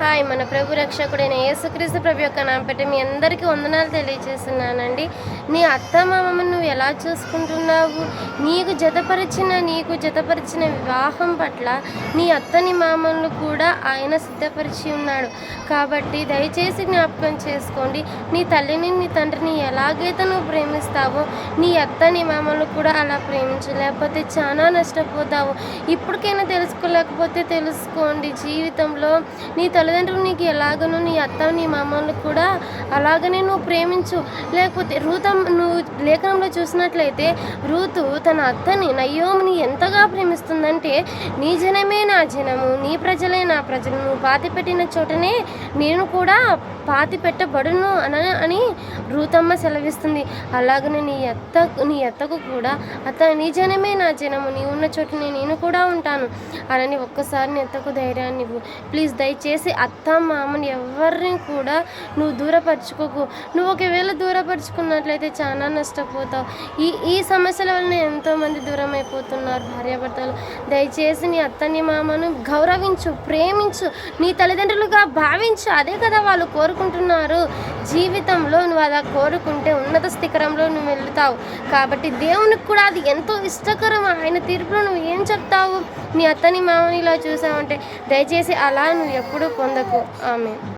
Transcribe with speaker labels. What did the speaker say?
Speaker 1: Hi మన ప్రభు రక్షకుడైన యేసుక్రీస్తు ప్రభు యొక్క నామ పెట్టి మీ అందరికీ వందనాలు తెలియజేస్తున్నానండి. నీ అత్త మామను నువ్వు ఎలా చూసుకుంటున్నావు? నీకు జతపరిచిన నీకు జతపరిచిన వివాహం పట్ల నీ అత్తని మామలు కూడా ఆయన సిద్ధపరిచి ఉన్నాడు. కాబట్టి దయచేసి జ్ఞాపకం చేసుకోండి నీ తల్లిని నీ తండ్రిని ఎలాగైతే నువ్వు ప్రేమిస్తావో నీ అత్తని మామలు కూడా అలా ప్రేమించు. లేకపోతే చాలా నష్టపోతావు. ఇప్పటికైనా తెలుసుకోలేకపోతే తెలుసుకోండి. జీవితంలో నీ తల్లిదండ్రులు నీకు ఎలాగనో నీ అత్త నీ మామూలు కూడా అలాగనే నువ్వు ప్రేమించు. లేకపోతే రూతం నువ్వు లేఖనంలో చూసినట్లయితే రూతు తన అత్తని నయోమిని ఎంతగా ప్రేమిస్తుందంటే నీ జనమే నా జనము నీ ప్రజలే నా ప్రజలు నువ్వు పాతి పెట్టిన చోటనే నేను కూడా పాతి పెట్టబడును అన అని రూతమ్మ సెలవిస్తుంది. అలాగనే నీ ఎత్త నీ ఎత్తకు కూడా అత్త నీ జనమే నా జనము నీ ఉన్న చోటనే నేను కూడా ఉంటాను అనని ఒక్కసారి నీ ఎత్తకు ధైర్యాన్ని ఇవ్వు. ప్లీజ్ దయచేసి అత్త మామని ఎవరిని కూడా నువ్వు దూరపరచుకోకు. నువ్వు ఒకవేళ దూరపరుచుకున్నట్లయితే చాలా నష్టపోతావు. ఈ ఈ సమస్యల వలన ఎంతోమంది దూరం అయిపోతున్నారు భార్యాభర్తలు. దయచేసి నీ అత్తని మామను గౌరవించు ప్రేమించు నీ తల్లిదండ్రులుగా భావించు. అదే కదా వాళ్ళు కోరు కోరుకుంటున్నారు. జీవితంలో నువ్వు అలా కోరుకుంటే ఉన్నత శిఖరంలో నువ్వు వెళ్తావు. కాబట్టి దేవునికి కూడా అది ఎంతో ఇష్టకరం. ఆయన తీర్పులో నువ్వు ఏం చెప్తావు? నీ అత్తని మామని ఇలా చూసావంటే దయచేసి అలా నువ్వు ఎప్పుడూ పొందకు. ఆమె